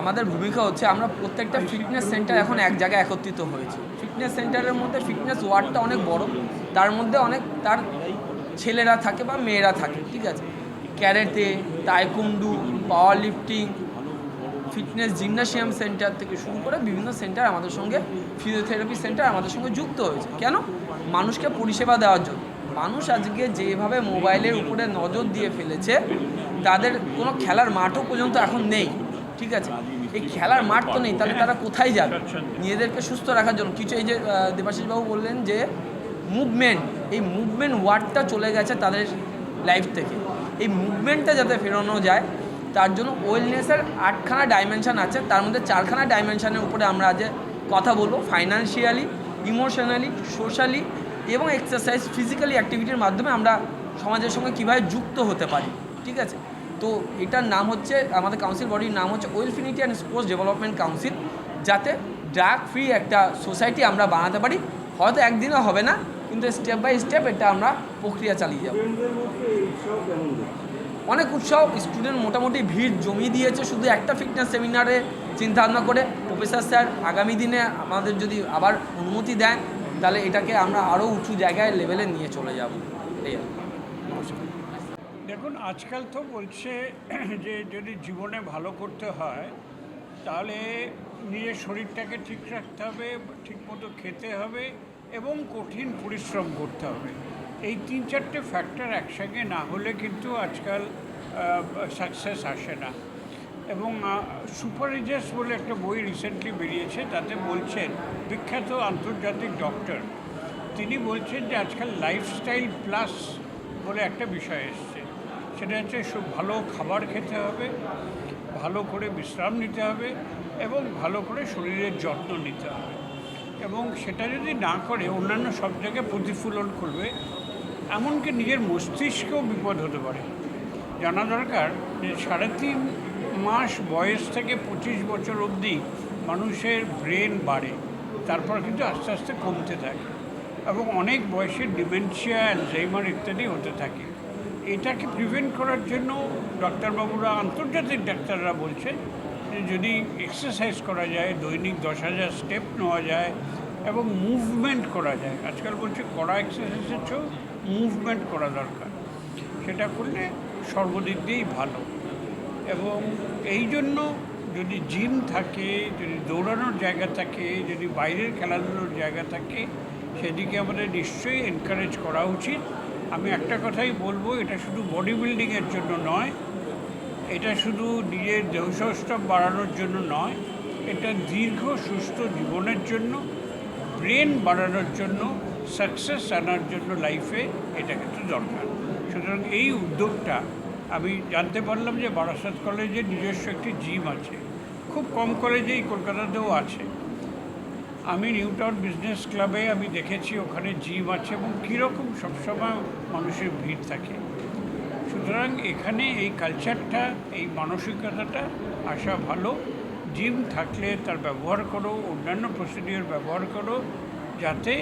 আমাদের ভূমিকা হচ্ছে আমরা প্রত্যেকটা ফিটনেস সেন্টার এখন এক জায়গায় একত্রিত হয়েছে। ফিটনেস সেন্টারের মধ্যে ফিটনেস ওয়ার্ডটা অনেক বড়। তার মধ্যে অনেক তার ছেলেরা থাকে বা মেয়েরা থাকে, ঠিক আছে? Karate taekwondo power lifting fitness gymnasium centre থেকে শুরু করে বিভিন্ন সেন্টার আমাদের সঙ্গে ফিজিওথেরাপি সেন্টার আমাদের সঙ্গে যুক্ত হয়েছে। কেন? মানুষকে পরিষেবা দেওয়ার জন্য। মানুষ আজকে যেভাবে মোবাইলের উপরে নজর দিয়ে ফেলেছে, তাদের কোনো খেলার মাঠও পর্যন্ত এখন নেই। ঠিক আছে? এই খেলার মাঠ তো নেই, তাহলে তারা কোথায় যাবে? নিজেদেরকে সুস্থ রাখার জন্য। কিছু এই যে দেবাশিসবাবু বললেন যে মুভমেন্ট এই মুভমেন্ট ওয়ার্ডটা চলে গেছে তাদের লাইফ থেকে। এই মুভমেন্টটা যাতে ফেরানো যায়, তার জন্য ওয়েলনেসের আটখানা ডাইমেনশান আছে। তার মধ্যে চারখানা ডাইমেনশানের উপরে আমরা আজ কথা বলব। ফাইন্যান্সিয়ালি ইমোশনালি সোশ্যালি এবং এক্সারসাইজ ফিজিক্যালি অ্যাক্টিভিটির মাধ্যমে আমরা সমাজের সঙ্গে কীভাবে যুক্ত হতে পারি। ঠিক আছে? তো এটার নাম হচ্ছে, আমাদের কাউন্সিল বডির নাম হচ্ছে wellfinity and sports development council যাতে ড্রাগ ফ্রি একটা সোসাইটি আমরা বানাতে পারি হয়তো একদিনও হবে না, কিন্তু স্টেপ বাই স্টেপ এটা আমরা প্রক্রিয়া চালিয়ে যাব? অনেক উৎসাহ স্টুডেন্ট মোটামুটি ভিড় জমিয়ে দিয়েছে, শুধু একটা ফিটনেস সেমিনারে চিন্তা ভাবনা করে প্রফেসর স্যার আগামী দিনে আমাদের যদি আবার অনুমতি দেন, তাহলে এটাকে আমরা আরও উঁচু জায়গায় লেভেলে নিয়ে চলে যাব এই। দেখুন, আজকাল তো বলছে যে যদি জীবনে ভালো করতে হয়, তাহলে নিজের শরীরটাকে ঠিক রাখতে হবে, ঠিকমতো খেতে হবে এবং কঠিন পরিশ্রম করতে হবে। এই তিন চারটে ফ্যাক্টর একসঙ্গে না হলে কিন্তু আজকাল সাকসেস আসে না। এবং সুপার রিজার্স বলে একটা বই রিসেন্টলি বেরিয়েছে, তাতে বলছেন, বিখ্যাত আন্তর্জাতিক ডক্টর তিনি বলছেন যে আজকাল লাইফস্টাইল প্লাস বলে একটা বিষয় এসছে। সেটা হচ্ছে সব ভালো খাবার খেতে হবে, ভালো করে বিশ্রাম নিতে হবে এবং ভালো করে শরীরের যত্ন নিতে হবে। এবং সেটা যদি না করে অন্যান্য সব জায়গায় প্রতিফলন করবে, এমনকি নিজের মস্তিষ্কেও বিপদ হতে পারে। জানা দরকার যে সাড়ে তিন মাস বয়স থেকে পঁচিশ বছর অবধি মানুষের ব্রেন বাড়ে, তারপর কিন্তু আস্তে আস্তে কমতে থাকে এবং অনেক বয়সে ডিমেনশিয়া, অ্যালজাইমার ইত্যাদি হতে থাকে। এটাকে প্রিভেন্ট করার জন্য ডাক্তারবাবুরা, আন্তর্জাতিক ডাক্তাররা বলছেন যদি এক্সারসাইজ করা যায়, দৈনিক দশ হাজার স্টেপ নেওয়া যায় এবং মুভমেন্ট করা যায়। আজকাল বলছে কড়া এক্সারসাইজের চেয়েও মুভমেন্ট করা দরকার। সেটা করলে সর্বদিক দিয়েই ভালো। এবং এই জন্য যদি জিম থাকে, যদি দৌড়ানোর জায়গা থাকে, যদি বাইরের খেলাধুলোর জায়গা থাকে, সেদিকে আমাদের নিশ্চয়ই এনকারেজ করা উচিত। আমি একটা কথাই বলব, এটা শুধু বডি বিল্ডিংয়ের জন্য নয়, এটা শুধু নিজের দেহসষ্টম বাড়ানোর জন্য নয়, এটা দীর্ঘ সুস্থ জীবনের জন্য ব্রেন বাড়ানোর জন্য সাকসেস আনার জন্য লাইফে এটা কিন্তু দরকার। সুতরাং এই উদ্যোগটা আমি জানতে পারলাম যে বারাসাত কলেজে নিজস্ব একটি জিম আছে। খুব কম কলেজেই কলকাতাতেও আছে। আমি নিউ টাউন বিজনেস ক্লাবে আমি দেখেছি ওখানে জিম আছে এবং কীরকম সবসময় মানুষের ভিড় থাকে। সুতরাং এখানে এই কালচারটা, এই মানসিকতাটা আসা ভালো। জিম থাকলে তার ব্যবহার করো, অন্যান্য প্রসিডিওর ব্যবহার করো, যাতে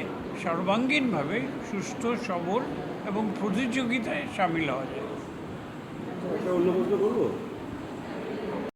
সর্বাঙ্গীনভাবে সুস্থ, সবল এবং প্রতিযোগিতায় সামিল হওয়া যায়। অন্য প্রশ্ন করব?